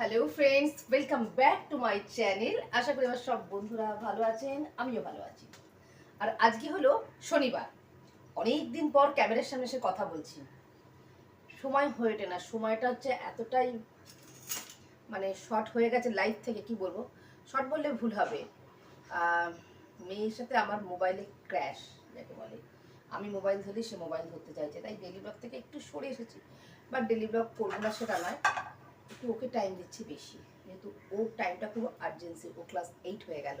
Hello friends welcome back to my channel আশা করি আমার সব বন্ধুরা ভালো আছেন, আমিও ভালো আছি। আর আজকে হলো শনিবার। অনেক দিন পর ক্যামেরার সামনে এসে কথা বলছি। সময় হয়ে ওঠে না। সময়টা হচ্ছে এতটাই মানে শর্ট হয়ে গেছে লাইফ থেকে, কি বলব? শর্ট বললে ভুল হবে। মেয়ের সাথে আমার মোবাইলে ক্র্যাশ যাকে বলে। আমি মোবাইল ধরি সে মোবাইল ধরতে চাইছে। তাই ডেলি ব্লগ থেকে একটু সরে এসেছি। বাট ডেলি ব্লগ করব না সেটা নয়। একটু ওকে টাইম দিচ্ছি বেশি। যেহেতু ওর টাইমটা খুব আর্জেন্সি ও ক্লাস এইট হয়ে গেল।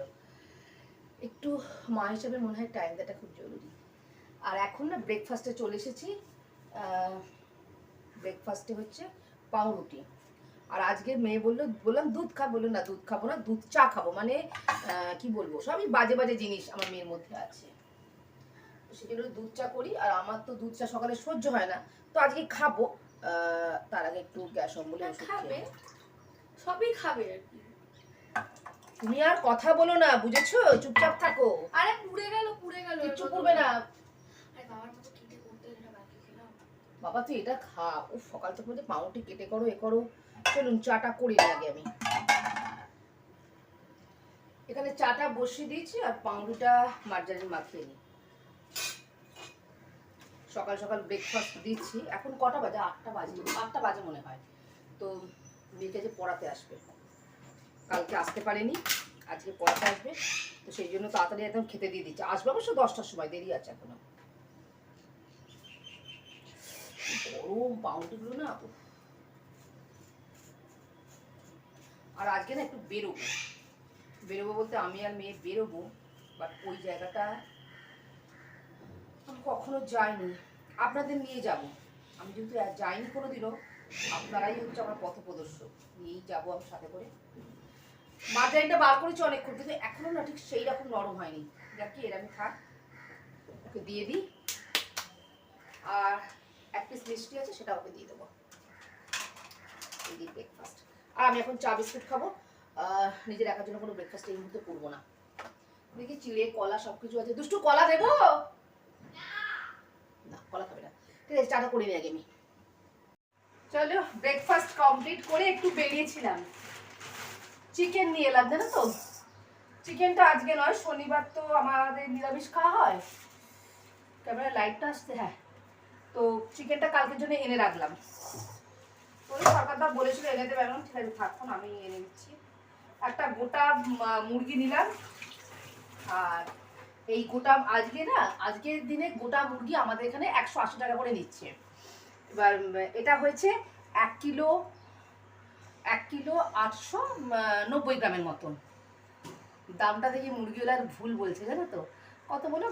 একটু মা হিসাবে মনে হয় টাইম দেওয়াটা খুব জরুরি। আর এখন না ব্রেকফাস্টে চলে এসেছি। ব্রেকফাস্টে হচ্ছে পাউরুটি। আর আজকে মেয়ে বলল, বললাম, দুধ খা বলল, না, দুধ খাব না, দুধ চা খাব। মানে কি বলব, সবই বাজে বাজে জিনিস আমার মেয়ের মধ্যে আছে। সেজন্য দুধ চা করি। আর আমার তো দুধ চা সকালে সহ্য হয় না। তো আজকে খাব। তার আগে একটু গ্যাস অম্বলে ওষুধ খাবে। সবই খাবে আর কি। তুমি আর কথা বলো না বুঝেছ? চুপচাপ থাকো। আরে পুড়ে গেল পুড়ে গেল কিচ্ছু করবে না। বাবা তুই এটা খা। ও সকাল থেকে বলছে পাউটি কেটে করো এ করো। চলুন চাটা করি আগে আমি। এখানে চাটা বসিয়ে দিয়েছি আর পাউরুটা মার্জারিন মাখিয়ে নিই। সকাল সকাল ব্রেকফাস্ট দিচ্ছি। এখন কটা বাজে? আটটা বাজে। আটটা বাজে মনে হয়। তো মেয়েকে যে পড়াতে আসবে। কালকে আসতে পারেনি। আজকে পড়াতে আসবে। তো সেই জন্য তাড়াতাড়ি একদম খেতে দিয়ে দিচ্ছে। আসবে অবশ্য দশটার সময়, দেরি আছে এখনও। গরম পাউরুটিগুলো না। আর আজকে না একটু বেরোবো। বেরোবো বলতে আমি আর মেয়ে বেরোবো বাট ওই জায়গাটা আমি কখনো যাইনি। আপনাদের নিয়ে যাব। আমি যেহেতু যাইনি কোনো দিনও আপনারাই হচ্ছে আমার পথপ্রদর্শক নিয়েই যাব আমি সাথে করে। মার্জারিনটা বার করেছি অনেকক্ষণ কিন্তু এখনও না ঠিক সেই রকম নরম হয়নি। দেখি এরকম থাক। ওকে দিয়ে দিই। আর এক পিস মিষ্টি আছে সেটা ওকে দিয়ে দেবো। এই ব্রেকফাস্ট আর আমি এখন চা বিস্কুট খাব। আহ, নিজের একার জন্য কোনো ব্রেকফাস্ট এই মুহূর্তে করব না। দেখি চিড়ে কলা সব কিছু আছে। দুষ্টু কলা দেবো? ঠিক আছে, চাটা করে নিই আগে চলো ব্রেকফাস্ট কমপ্লিট করে একটু বেরিয়েছিলাম। চিকেন নিয়ে এলাম, জানো তো? চিকেনটা আজকে নয়, শনিবার তো আমাদের নিরামিষ খাওয়া হয়। ক্যামেরা লাইটটা আসছে হ্যাঁ। তো চিকেনটা কালকের জন্য এনে রাখলাম। ওই সরকারদা বলেছিল এনে দেবে এখন ঠিক আছে থাকুন আমি এনে দিচ্ছি। একটা গোটা মুরগি নিলাম, আর এই গোটা আজকে না, আজকের দিনে গোটা মুরগি আমাদের এখানে একশো আশি টাকা করে নিচ্ছে। এবার এটা হয়েছে এক কিলো এক কিলো আটশো নব্বই গ্রামের মতন। দামটা দেখি মুরগিওয়ালার ভুল বলছে, জানো তো? কত বলল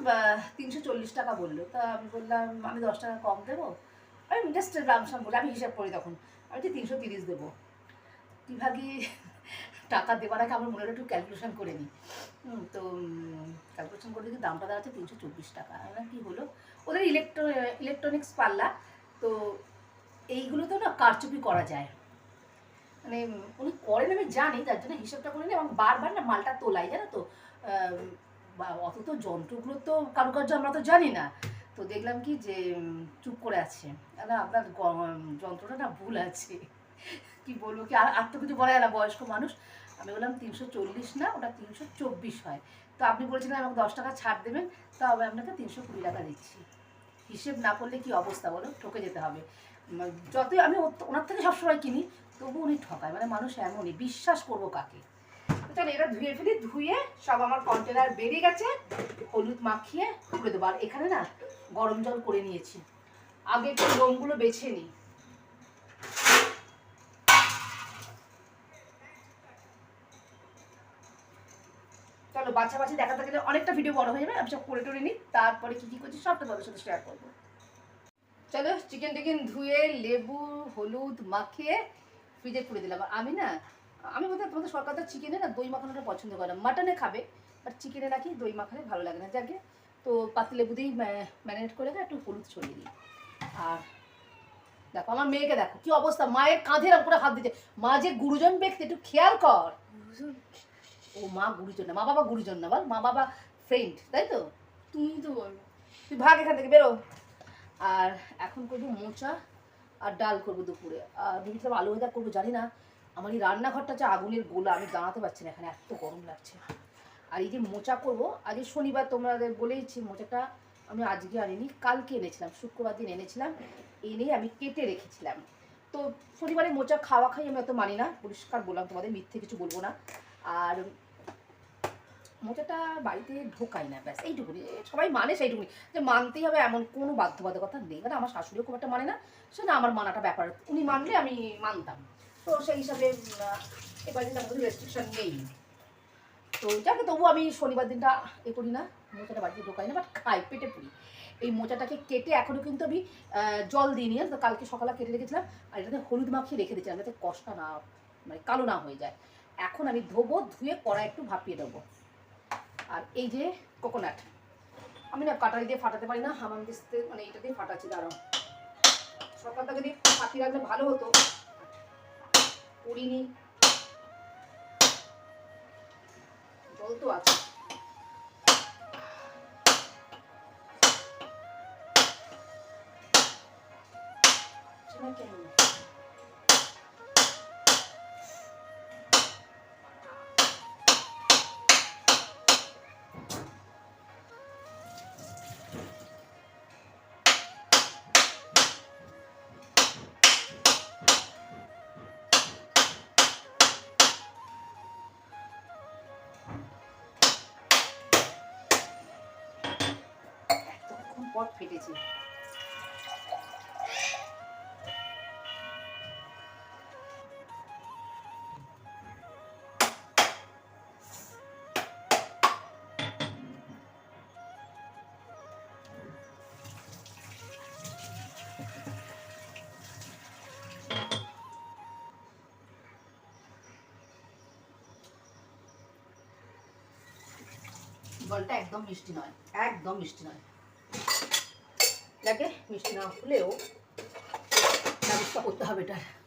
তিনশো চল্লিশ টাকা বলল। তা আমি বললাম, আমি দশ টাকা কম দেবো? আমি জাস্ট রামসাম বলে, আমি হিসাব করি তখন। আমি তো তিনশো তিরিশ দেবো। কীভাবে টাকা দেওয়ার আগে আমার মনে হয় একটু ক্যালকুলেশন করে নিই। তো ক্যালকুলেশন করে দেখি দামটা দাঁড়াচ্ছে তিনশো চব্বিশ টাকা। কি হলো? ওদের ইলেকট্রো ইলেকট্রনিক্স পাল্লা তো এইগুলোতেও না কারচুপি করা যায়। মানে উনি করেন, আমি জানি, তার জন্য হিসাবটা করে নিই, এবং বারবার না মালটা তোলাই, জানো তো? অত তো যন্ত্রগুলো তো কারুকার্য আমরা তো জানি না। তো দেখলাম কি যে চুপ করে আছে। আপনার যন্ত্রটা না ভুল আছে। কি বলব কি আর আর তো কিছু বলা না বয়স্ক মানুষ। আমি বললাম তিনশো চল্লিশ না ওটা তিনশো চব্বিশ হয়। তো আপনি বলেছিলেন আমাকে দশ টাকা ছাড় দেবেন তা আমি আপনাকে তিনশো কুড়ি টাকা দিচ্ছি। হিসেব না করলে কি অবস্থা বলো? ঠকে যেতে হবে। উম, যতই আমি ওনার থেকে সবসময় কিনি তবু উনি ঠকায়। মানে মানুষ এমনই বিশ্বাস করব কাকে? চলো এটা ধুয়ে ফেলি ধুয়ে সব আমার কন্টেনার বেরিয়ে গেছে হলুদ মাখিয়ে তুলে দেবো। আর এখানে না গরম জল করে নিয়েছি। আগে একটু লোমগুলো বেছে নিই। বাচ্চা বাচ্চা দেখাতে গেলে অনেকটা ভিডিও বড় হয়ে যাবে আমি সব করে টরে নিই তারপরে কি কি করছি সবটা তোমাদের সাথে শেয়ার করব। চলো চিকেন টিকেন ধুয়ে লেবু হলুদ মাখিয়ে ফ্রিজে পুড়ে দিলাম। আমি না আমি বলতে তোমাদের সরকার চিকেনে না দই মাখানোটা পছন্দ করে না। মাটনে খাবে বাট চিকেনে নাকি দই মাখালে ভালো লাগে না। যাকে তো পাতি লেবু দিয়েই ম্যারিনেট করে দেয় একটু হলুদ ছড়িয়ে দিই। আর দেখো আমার মেয়েকে দেখো কি অবস্থা মায়ের কাঁধের উপরে হাত দিতে মা যে গুরুজন ব্যক্তি একটু খেয়াল কর। ও মা গুরুজন না মা বাবা গুরুজন না বল মা বাবা ফ্রেন্ড তাই তো? তুমি তো বলো। তুই ভাগ এখান থেকে বেরো। আর এখন করব মোচা আর ডাল করব দুপুরে। আর ভেবেছিলাম আলু ভাজা করব জানি না। আমার এই রান্নাঘরটা যে আগুনের গোলা আমি দাঁড়াতে পারছি না এখানে এত গরম লাগছে। আর এই যে মোচা করব আজ শনিবার তোমাদের বলেইছি মোচাটা আমি আজকে আনিনি কালকে এনেছিলাম শুক্রবার দিন এনেছিলাম এনে আমি কেটে রেখেছিলাম। তো শনিবারে মোচা খাওয়া খাই আমি অত মানি না পরিষ্কার বললাম তোমাদের মিথ্যে কিছু বলব না। আর মোচাটা বাড়িতে ঢোকাই না, ব্যাস এইটুকুনি। সবাই মানে সেইটুকুনি। যে মানতেই হবে এমন কোনো বাধ্যবাধকতা নেই। মানে আমার শাশুড়িও খুব একটা মানে না। সে না, আমার মানাটা ব্যাপার। উনি মানলে আমি মানতাম। তো সেই হিসাবে এবার দিন আমাদের রেস্ট্রিকশন নেই। তো যাকে, তবু আমি শনিবার দিনটা এ করি না। মোচাটা বাড়িতে ঢোকাই না বাট খাই, পেটে পুরি। এই মোচাটাকে কেটে এখনও কিন্তু আমি জল দিয়ে নিয়ে, তো কালকে সকালে কেটে রেখেছিলাম। আর এটাতে হলুদ মাখিয়ে রেখে দিয়েছিলাম, যাতে কষটা না মানে কালো না হয়ে যায়। এখন আমি ধোবো, ধুয়ে কড়া একটু ভাপিয়ে দেবো আর এই যে কোকোনাট আমি না কাটারি দিয়ে ফাটাতে পারি না, হামাম দিস্তে মানে এটা দিয়ে ফাটাচ্ছি, দাঁড়াও। থেকে দিয়ে ফাটিয়ে রাখলে ভালো হতো। করিনি। জল তো আছে। কেন? পর ফেটেছে। জলটা একদম মিষ্টি নয় একদম মিষ্টি নয়। লাগে মিষ্টি না হলেও ব্যবস্থা করতে হবে এটার।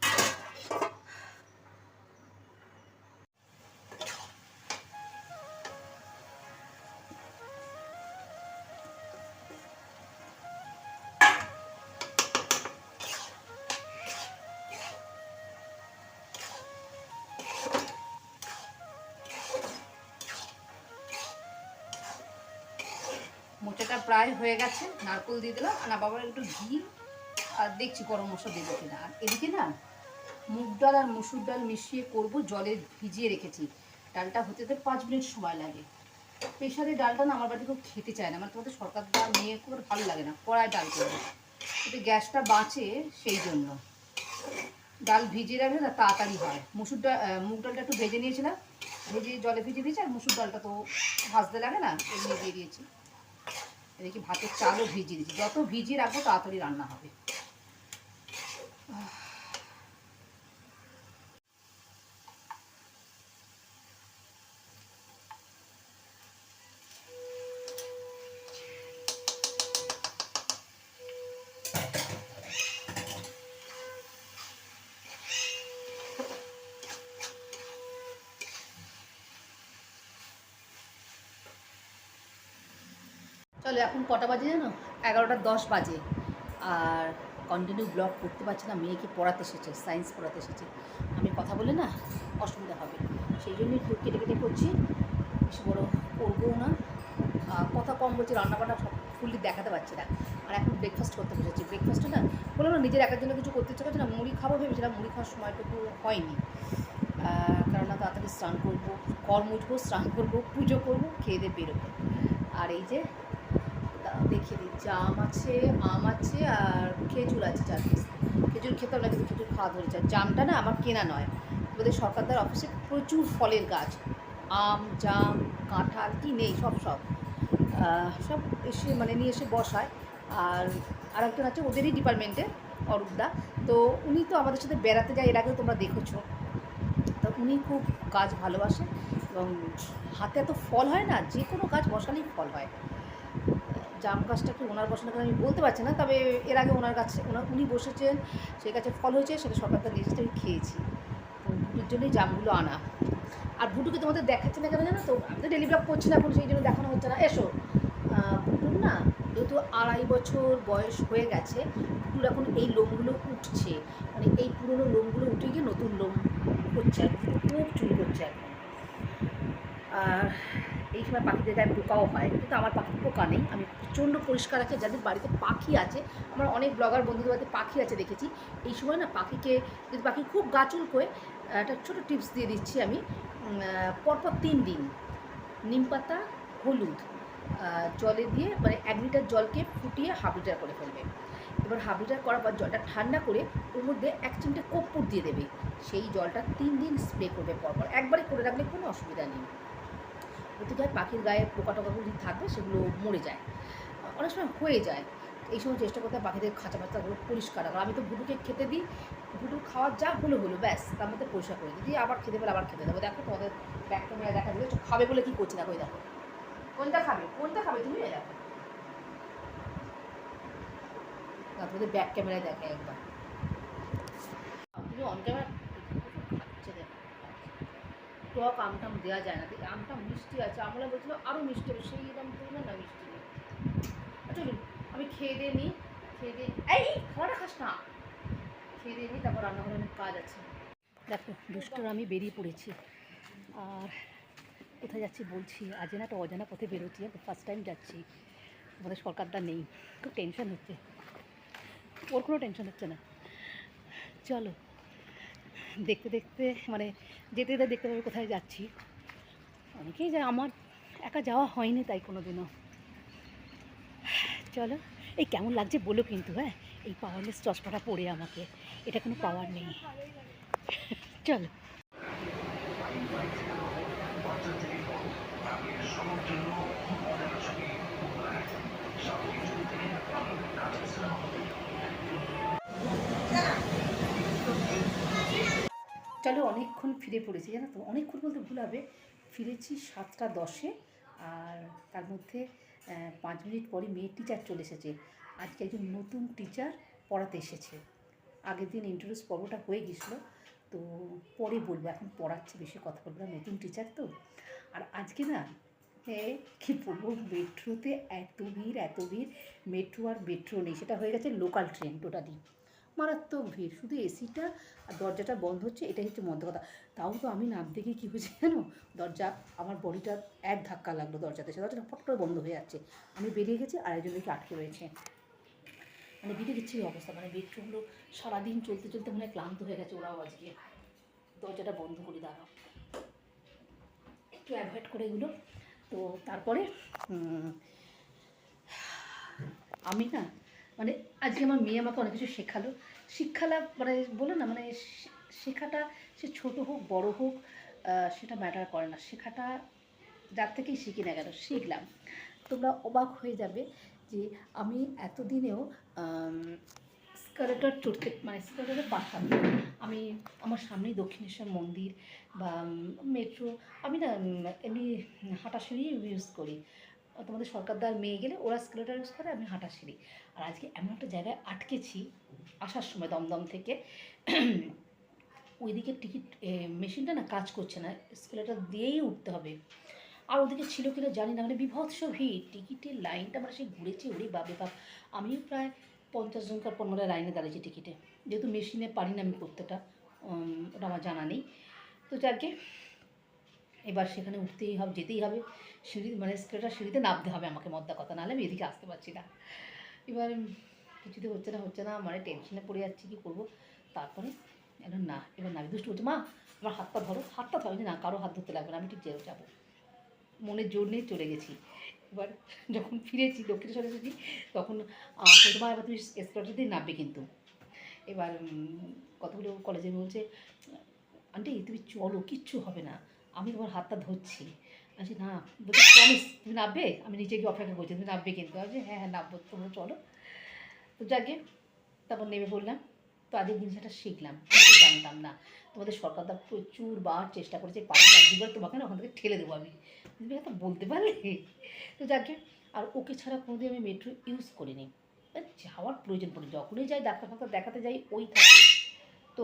মোচাটা প্রায় হয়ে গেছে, নারকোল দিয়ে দিলাম। আর বাবার একটু ঘি, আর দেখছি গরম মশলা দেবো কিনা। আর এদিকে না, মুগ ডাল আর মুসুর ডাল মিশিয়ে করব, জলে ভিজিয়ে রেখেছি। ডালটা হতে তো পাঁচ মিনিট সময় লাগে। প্রেশারে ডালটা না আমার বাড়িতে খুব খেতে চায় না। মানে তোমাদের সরকার ডাল নিয়ে খুব ভালো লাগে না, কড়ায় ডাল করব। এতে গ্যাসটা বাঁচে, সেই জন্য। ডাল ভিজিয়ে রাখলে না তাড়াতাড়ি হয়। মুসুর ডাল মুগ ডালটা একটু ভেজে নিয়েছিলাম। ভেজে জলে ভিজিয়ে দিয়েছি, আর মুসুর ডালটা তো ভাজতে লাগে না, এমনি দিয়ে দিয়েছি। এদিকে ভাতের চালও ভিজিয়ে দিচ্ছি যত ভিজিয়ে রাখব তাড়াতাড়ি রান্না হবে। চলো এখন কটা বাজে জানো? এগারোটা দশ বাজে। আর কন্টিনিউ ব্লগ করতে পারছি না মেয়েকে পড়াতে এসেছে সায়েন্স পড়াতে এসেছে। আমি কথা বলে না অসুবিধা হবে। সেই জন্যই একটু কেটে কেটে করছি বেশি বড় করবও না। কথা কম বলছি রান্নাবান্না সব ফুললি দেখাতে পারছি না। আর এখন ব্রেকফাস্ট করতে বসেছি। ব্রেকফাস্টে না বললাম না নিজের একার জন্য কিছু করতে ইচ্ছে করছে না মুড়ি খাব ভেবেছিলাম মুড়ি খাওয়ার সময়টুকু হয়নি। আহ, কারণ না তাড়াতাড়ি স্নান করব কর্ম উঠবো স্নান করব পুজো করব খেয়ে দিয়ে বেরোবো। আর এই যে দাঁড়াও দেখিয়ে দিই জাম আছে, আম আছে আর খেজুর আছে চার পিস। খেজুর খেতাম না কিন্তু খেজুর খাওয়া ধরেছে আর জামটা না আমার কেনা নয়। আমাদের সরকারদার অফিসে প্রচুর ফলের গাছ। আম, জাম, কাঁঠাল, কি নেই, সব সব। সব এসে মানে নিয়ে এসে বসায়। আর আর আরেকজন আছে, ওদেরই ডিপার্টমেন্টে, অরূপদা। তো উনি তো আমাদের সাথে বেড়াতে যায়, এর আগেও তোমরা দেখেছ। তো উনি খুব গাছ ভালোবাসে এবং হাতে এত ফল হয় না, যে কোনো গাছ বসালেই ফল হয়। জাম গাছটা কি ওনার বসানো আমি বলতে পারছি না, তবে এর আগে ওনার কাছে, ওনার, উনি বসেছেন, সেই গাছে ফল হয়েছে, সেটা সরকার তার লিস্টে আমি খেয়েছি। তো ভুটুর জন্যই জামগুলো আনা। আর ভুটুকে তোমাদের দেখাচ্ছে না কেন জানো তো? আমি তো ডেলি ব্লগ করছি না এখন, সেই জন্য দেখানো হচ্ছে না। এসো। ভুটুর না যেহেতু আড়াই বছর বয়স হয়ে গেছে ভুটুর এখন এই লোমগুলো উঠছে। মানে এই পুরনো লোমগুলো উঠে গিয়ে নতুন লোম করছে আর খুব চুল করছে এখন। আর এই সময় পাখিদের গায়ে পোকাও হয়, কিন্তু আমার পাখি পোকা নেই। আমি প্রচণ্ড পরিষ্কার আছে, যাদের বাড়িতে পাখি আছে, আমার অনেক ব্লগার বন্ধুদের বাড়িতে পাখি আছে দেখেছি। এই সময় না পাখিকে, যদি পাখি খুব গাচুল করে একটা ছোটো টিপস দিয়ে দিচ্ছি আমি পরপর তিন দিন নিম পাতা, হলুদ জলে দিয়ে মানে এক লিটার জলকে ফুটিয়ে হাফ লিটার করে ফেলবে। এবার হাফ লিটার করার পর জলটা ঠান্ডা করে ওর মধ্যে এক চিমটে কর্পূর দিয়ে দেবে। সেই জলটা তিন দিন স্প্রে করবে পরপর। একবারে করে রাখলে কোনো অসুবিধা নেই। ওতে যায় পাখির গায়ে পোকা টোকাগুলো যদি থাকবে সেগুলো মরে যায়। অনেক সময় হয়ে যায়। এই সময় চেষ্টা করতে হয় পাখিদের খাঁচা বাচ্চাগুলো পরিষ্কার রাখা আমি তো ভুটুকে খেতে দিই, ভুটু খাওয়ার যা হলো হলো, ব্যাস, তার মধ্যে পরিষ্কার করে দিই। দিয়ে আবার খেতে পেলে আবার খেতে দেবো। দেখো তোমাদের ব্যাক ক্যামেরা দেখা দিলে খাবে বলে কি করছে? দেখো দেখো। কোনটা খাবে? কোনটা খাবে তুমি? দেখো। তোমাদের ব্যাক ক্যামেরায় দেখে একবার। তুমি অন ক্যামেরা টক আমটাম দেওয়া যায় না। দেখি আমটা মিষ্টি আছে। আমলা বলছিল আরও মিষ্টি হবে। সেই দাম পরিমাণ না না, মিষ্টি নেই। আচ্ছা চলুন, আমি খেয়ে দিয়ে নিই। খেয়ে দিয়ে, এই খাওয়াটা খাস না। খেয়ে দিয়ে নিই, তারপর রান্নাঘরে অনেক কাজ আছে। দেখো, দুষ্টর আমি বেরিয়ে পড়েছি। আর কোথায় যাচ্ছি বলছি আজ না একটা অজানা পথে বেরোচ্ছি ফার্স্ট টাইম যাচ্ছি। আমাদের সরকারটা নেই, খুব টেনশন হচ্ছে। ওর কোনো টেনশন হচ্ছে না। চলো দেখতে দেখতে মানে যেতে যেতে দেখতে পাবে কোথায় যাচ্ছি। অনেকেই যায় আমার একা যাওয়া হয়নি তাই কোনো দিনও চলো, এই কেমন লাগছে বলো কিন্তু হ্যাঁ? এই পাওয়ারলেস চশমাটা পড়ে আমাকে। এটা কোনো পাওয়ার নেই। চলো। চলো অনেকক্ষণ ফিরে পড়েছি জানো তো? অনেকক্ষণ বলতে ভুল হবে। ফিরেছি সাতটা দশে আর তার মধ্যে পাঁচ মিনিট পরে মেয়ে টিচার চলে এসেছে। আজকে একজন নতুন টিচার পড়াতে এসেছে। আগের দিন ইন্ট্রোডিউস পর্বটা হয়ে গেছিল তো পরে বলব। এখন পড়াচ্ছে বেশি কথা বলব না। নতুন টিচার তো। আর আজকে না এ, কি বলব? মেট্রোতে এত ভিড় এত ভিড়। মেট্রো আর মেট্রো নেই। সেটা হয়ে গেছে লোকাল ট্রেন টোটালি মারাত্মক ভিড়। শুধু এসিটা আর দরজাটা বন্ধ হচ্ছে, এটাই হচ্ছে মধ্য কথা। তাও তো আমি নামতে গিয়ে কী হয়েছে জানো? দরজা, আমার বডিটা এক ধাক্কা লাগল দরজাতে সে দরজাটা ফট করে বন্ধ হয়ে যাচ্ছে। আমি বেরিয়ে গেছি আর একজন দিকে আটকে রয়েছে। মানে বিটে দিচ্ছি অবস্থা। মানে বেডরুমগুলো সারাদিন চলতে চলতে মনে ক্লান্ত হয়ে গেছে ওরাও আজকে। দরজাটা বন্ধ করে দাঁড়াও একটু অ্যাভয়েড করে এগুলো। তো তারপরে আমি না মানে আজকে আমার মেয়ে আমাকে অনেক কিছু শেখালো। শিক্ষালাভ মানে বলে না মানে শেখাটা সে ছোট হোক, বড় হোক সেটা ম্যাটার করে না। শেখাটা যার থেকেই শিখি না কেন, শিখলাম। তোমরা অবাক হয়ে যাবে যে আমি এতদিনেও স্কালেটার চড়তে মানে স্কালেটারে পারতাম আমি আমার সামনেই দক্ষিণেশ্বর মন্দির বা মেট্রো আমি না এমনি হাঁটা সিঁড়ি ইউজ করি। তোমাদের সরকারদার মেয়ে গেলে ওরা স্কেলেটার ইউজ করে, আমি হাঁটা সিঁড়ি আর আজকে এমন একটা জায়গায় আটকেছি আসার সময় দমদম থেকে। ওইদিকে টিকিট মেশিনটা না কাজ করছে না স্কেলেটার দিয়েই উঠতে হবে। আর ওদিকে ছিল কিনা জানি না মানে বিভৎস ভিড়। টিকিটের লাইনটা মানে সে ঘুরেছে, ওরে বাপরে বাপ। আমিও প্রায় পঞ্চাশ জনকার পনেরো লাইনে দাঁড়িয়েছি টিকিটে যেহেতু মেশিনে পারি না আমি করতেটা ওটা আমার জানা নেই। তো যাকে এবার সেখানে উঠতেই হবে, যেতেই হবে। সিঁড়ি মানে স্কেলেটার সিঁড়িতে নামতে হবে আমাকে মদ্দা কথা, নাহলে আমি এদিকে আসতে পারছি না। এবার কিছুতে হচ্ছে না হচ্ছে না মানে টেনশনে পড়ে যাচ্ছি, কী করব? তারপরে এবার না এবার না দুষ্টু বলছে মা, আমার হাতটা ধরো হাতটা ধরো না কারও হাত ধরতে লাগবে না, আমি ঠিক যেও যাব। মনের জোর নিয়ে চলে গেছি। এবার যখন ফিরেছি, দক্ষিণেশ্বর এসেছি, তখন প্রথমে এবার তুমি এসকালেটার দিয়ে নামবে কিন্তু। এবার কতগুলো কলেজে বলছে, আন্টি, তুমি চলো, কিচ্ছু হবে না। আমি তোমার হাতটা ধরছি। আচ্ছা না, বলছে প্রমিস তুমি নামবে আমি নিচে গিয়ে অপেক্ষা করছি, তুমি নামবে কিন্তু। আমি হ্যাঁ হ্যাঁ নামবো তোমরা চলো। তো যাকে তারপর নেমে পড়লাম। তো আজকের জিনিসটা শিখলাম। আমি জানতাম না। তোমাদের সরকারটা প্রচুর বার চেষ্টা করেছে, পারে না দুবার তোমাকে না ওখান থেকে ঠেলে দেবো আমি। তুমি তো বলতে পারলে? তো যাকে আর ওকে ছাড়া কোনোদিন আমি মেট্রো ইউজ করিনি। আর যাওয়ার প্রয়োজন পড়ে যখনই যাই ডাক্তার ফাক্তার দেখাতে যাই, ওই থাকে। তো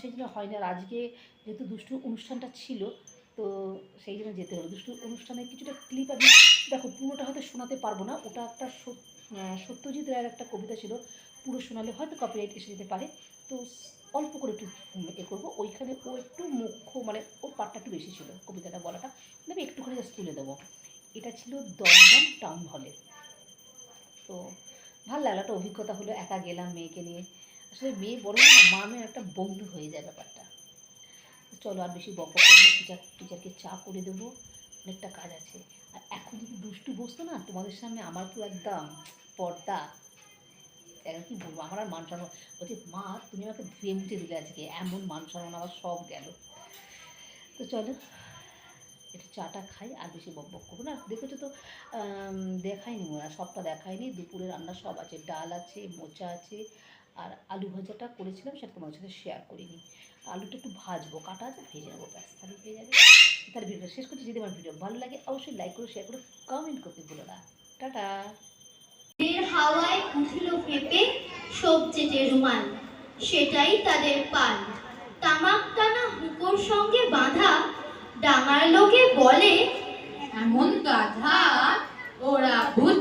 সেই জন্য হয় না। আর আজকে যেহেতু দুষ্টু অনুষ্ঠানটা ছিল, তো সেই জন্য যেতে হলো। দুষ্টু অনুষ্ঠানের কিছুটা ক্লিপ আমি, দেখো পুরোটা হয়তো শোনাতে পারব না। ওটা একটা সত্যজিৎ রায়ের একটা কবিতা ছিল। পুরো শোনালে হয়তো কপিরাইট এসে যেতে পারে। তো অল্প করে একটু এ করব। ওইখানে ও একটু মুখ্য মানে ওর পাটটা একটু বেশি ছিল কবিতাটা বলাটা। আমি একটুখানি জাস্ট তুলে দেবো। এটা ছিল দমদম টাউন হলে তো ভালো লাগল, একটা অভিজ্ঞতা হলো, একা গেলাম মেয়েকে নিয়ে। আসলে মেয়ে বড় না মা মেয়ের একটা বন্ধু হয়ে যায় ব্যাপারটা। চলো আর বেশি বক করব না টিচার টিচারকে চা করে দেবো, অনেকটা কাজ আছে। আর এখন যদি দুষ্টু বসতো না, তোমাদের সামনে আমার পুরো একদম পর্দা। এখন কি বলব? আমার আর মান সম্মান বলছি, মা, তুমি আমাকে ধুয়ে মুছে দিলে আজকে। এমন মান সম্মান আমার সব গেল। তো চলো, একটু চাটা খাই আর বেশি বক বক করব না। দেখেছ তো মনে হয়, সবটা দেখাইনি। দুপুরে রান্না সব আছে, ডাল আছে, মোচা আছে আর আলু ভাজাটা করেছিলাম, সেটা তোমার সাথে শেয়ার করিনি। আলুটা একটু ভাজবো, কাটা আছে, ভেজে নেব, ব্যাস, তাহলে হয়ে যাবে। তাহলে ভিডিওটা শেষ করছি, যদি আমার ভিডিও ভালো লাগে, অবশ্যই লাইক করো শেয়ার করো কমেন্ট করতে ভুলো না। টাটা। হাওয়ায় উঠিল পেঁপে সবচেয়ে রুমাল, সেটাই তাদের পাল তামাক টানা হুকোর সঙ্গে বাঁধা, ডাঙার লোকে বলে, এমন গাধা, ওরা বুঝ